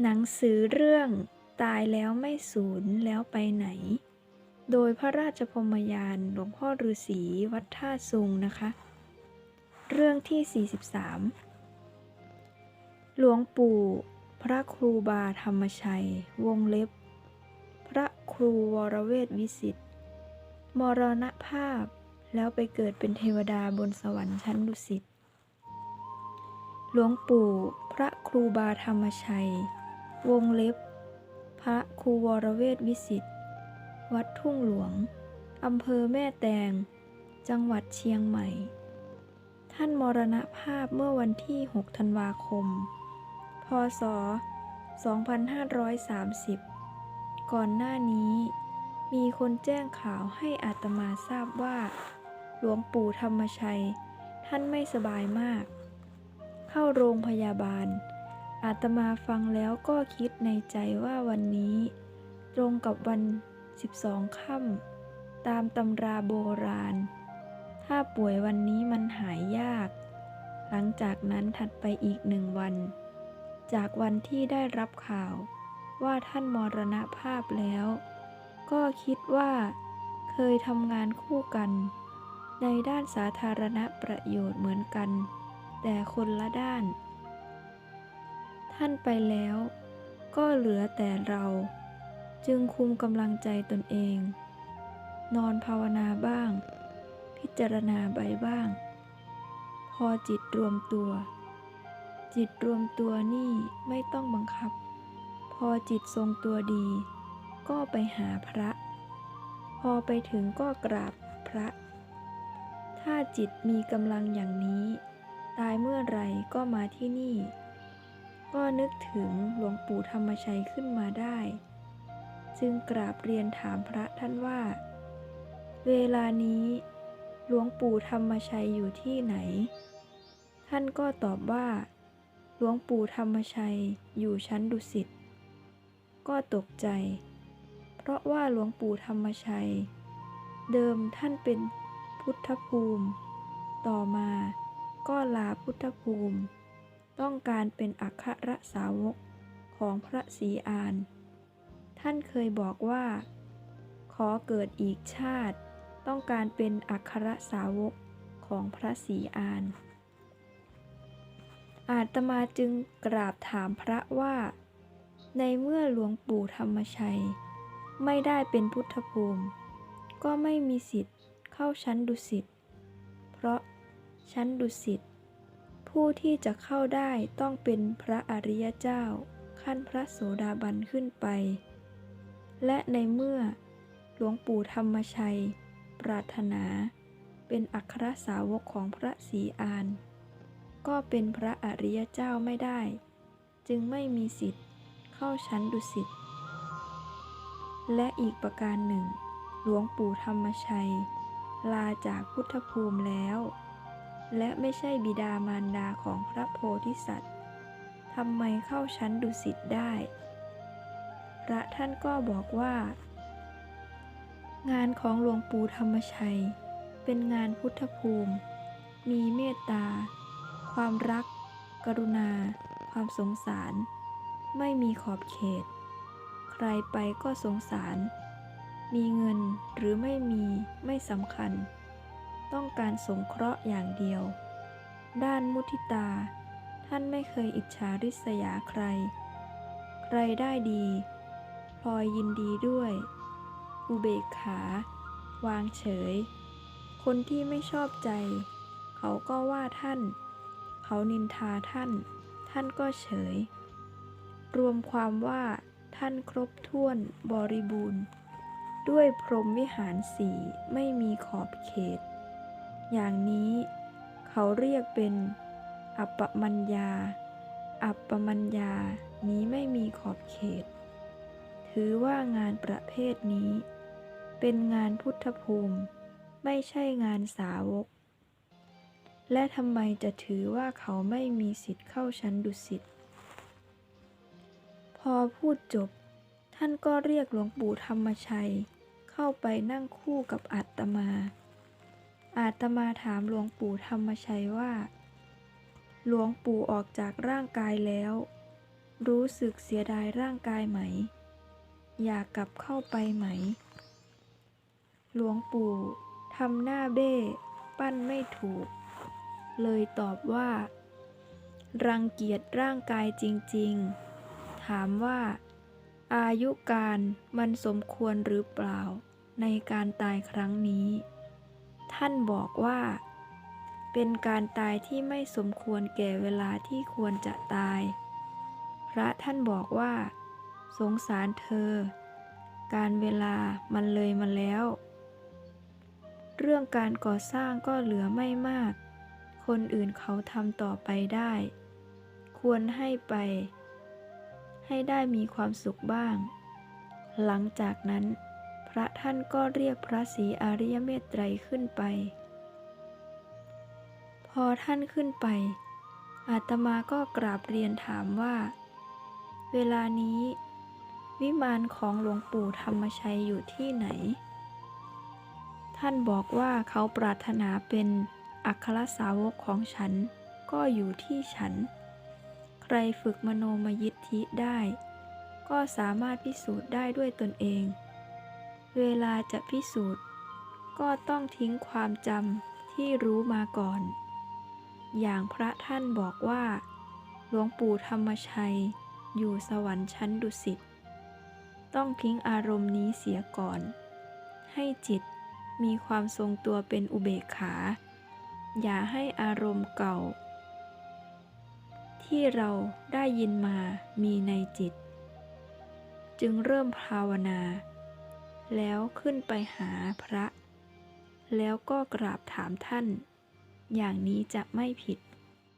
หนังสือเรื่องตายแล้วไม่สูญแล้วไปไหน โดยพระราชพมยานหลวงพ่อฤาษีวัดท่าซุงนะคะ เรื่องที่ 43 หลวงปู่พระครูบาธรรมชัย วงเล็บ พระครูวรเวทวิสิทธิ์มรณภาพแล้วไปเกิดเป็นเทวดาบนสวรรค์ชั้นดุสิตหลวงปู่พระครูบาธรรมชัย วงเล็บ พระครูวรเวทวิสิทธิ์วัดทุ่งหลวง อำเภอแม่แตง จังหวัดเชียงใหม่ ท่านมรณภาพเมื่อวันที่ 6 ธันวาคม พศ 2530 ก่อนหน้านี้ มีคนแจ้งข่าวให้อาตมาทราบว่า หลวงปู่ธรรมชัย ท่านไม่สบายมาก เข้าโรงพยาบาล อาตมาฟังแล้วก็คิดในใจว่าวันนี้ ตรงกับวัน 12ค่ำตามตำราโบราณ ถ้าป่วยวันนี้มันหายยาก หลังจากนั้นถัดไปอีกหนึ่งวัน จากวันที่ได้รับข่าวว่าท่านมรณภาพแล้ว ก็คิดว่าเคยทำงานคู่กัน ในด้านสาธารณประโยชน์เหมือนกัน แต่คนละด้าน ท่านไปแล้ว ก็เหลือแต่เรา จึงคุมกำลังใจตนเอง นอนภาวนาบ้าง พิจารณาไปบ้าง พอจิตรวมตัว จิตรวมตัวนี่ไม่ต้องบังคับ พอจิตทรงตัวดี ก็ไปหาพระ พอไปถึงก็กราบพระ ถ้าจิตมีกำลังอย่างนี้ ตายเมื่อไรก็มาที่นี่ ก็นึกถึงหลวงปู่ธรรมชัยขึ้นมาได้ จึงกราบเรียนถามพระท่านว่า เวลานี้หลวงปู่ธรรมชัยอยู่ที่ไหน ท่านก็ตอบว่า หลวงปู่ธรรมชัยอยู่ชั้นดุสิต ก็ตกใจ เพราะว่าหลวงปู่ธรรมชัย เดิมท่านเป็นพุทธภูมิ ต่อมาก็ลาพุทธภูมิ ต้องการเป็นอัครสาวกของพระศรีอาน ท่านเคยบอกว่า ขอเกิดอีกชาติ ต้องการเป็นอัครสาวกของพระศรีอาน อาตมาจึงกราบถามพระว่า ในเมื่อหลวงปู่ธรรมชัย ไม่ได้เป็นพุทธภูมิ ก็ไม่มีสิทธิ์เข้าชั้นดุสิต เพราะชั้นดุสิต ผู้ที่จะเข้าได้ต้องเป็นพระอริยเจ้า ขั้นพระโสดาบันขึ้นไป และในเมื่อหลวงปู่ธรรมชัย ปรารถนา เป็นอัครสาวกของพระศรีอาน ก็เป็นพระอริยเจ้าไม่ได้ จึงไม่มีสิทธิ์เข้าชั้นดุสิตและอีกประการหนึ่ง หลวงปู่ธรรมชัย ลาจากพุทธภูมิแล้ว และไม่ใช่บิดามารดาของพระโพธิสัตว์ทำไมเข้าชั้นดุสิตได้ พระท่านก็บอกว่า งานของหลวงปู่ธรรมชัย เป็นงานพุทธภูมิ มีเมตตา ความรัก กรุณา ความสงสาร ไม่มีขอบเขต ใครไปก็สงสาร มีเงินหรือไม่มีไม่สำคัญ ต้องการสงเคราะห์อย่างเดียว ด้านมุทิตา ท่านไม่เคยอิจฉาริษยาใคร ใครได้ดีพลอยยินดีด้วย อุเบกขา วางเฉย คนที่ไม่ชอบใจ เขาก็ว่าท่าน เขานินทาท่าน ท่านก็เฉย รวมความว่าท่านครบถ้วนบริบูรณ์ ด้วยพรหมวิหารสี่ไม่มีขอบเขต อย่างนี้ เขาเรียกเป็น อัปปมัญญา อัปปมัญญานี้ไม่มีขอบเขต ถือว่างานประเภทนี้ เป็นงานพุทธภูมิ ไม่ใช่งานสาวก และทำไมจะถือว่าเขาไม่มีสิทธิ์เข้าชั้นดุสิตพอพูดจบ ท่านก็เรียกหลวงปู่ธรรมชัย เข้าไปนั่งคู่กับอาตมา อาตมาถามหลวงปู่ธรรมชัยว่า หลวงปู่ออกจากร่างกายแล้ว รู้สึกเสียดายร่างกายไหม อยากกลับเข้าไปไหม หลวงปู่ทำหน้าเบ้ปั้นไม่ถูก เลยตอบว่า รังเกียจร่างกายจริงๆ ถามว่า อายุการมันสมควรหรือเปล่าในการตายครั้งนี้ ท่านบอกว่า เป็นการตายที่ไม่สมควรแก่เวลาที่ควรจะตาย พระท่านบอกว่า สงสารเธอ การเวลามันเลยมาแล้ว เรื่องการก่อสร้างก็เหลือไม่มาก คนอื่นเขาทำต่อไปได้ ควรให้ไป ให้ได้มีความสุขบ้าง หลังจากนั้น พระท่านก็เรียกพระศรีอริยเมตไตรขึ้นไป พอท่านขึ้นไป อาตมาก็กราบเรียนถามว่า เวลานี้ วิมานของหลวงปู่ธรรมชัยอยู่ที่ไหน ท่านบอกว่าเขาปรารถนาเป็นอัครสาวกของฉันก็อยู่ที่ฉัน ใครฝึกมโนมยิทธิได้ ก็สามารถพิสูจน์ได้ด้วยตนเอง เวลาจะพิสูจน์ ก็ต้องทิ้งความจำที่รู้มาก่อน อย่างพระท่านบอกว่า หลวงปู่ธรรมชัย อยู่สวรรค์ชั้นดุสิต ต้องทิ้งอารมณ์นี้เสียก่อน ให้จิตมีความทรงตัวเป็นอุเบกขา อย่าให้อารมณ์เก่า ที่เราได้ยินมามีในจิต จึงเริ่มภาวนา แล้วขึ้นไปหาพระ แล้วก็กราบถามท่าน อย่างนี้จะไม่ผิด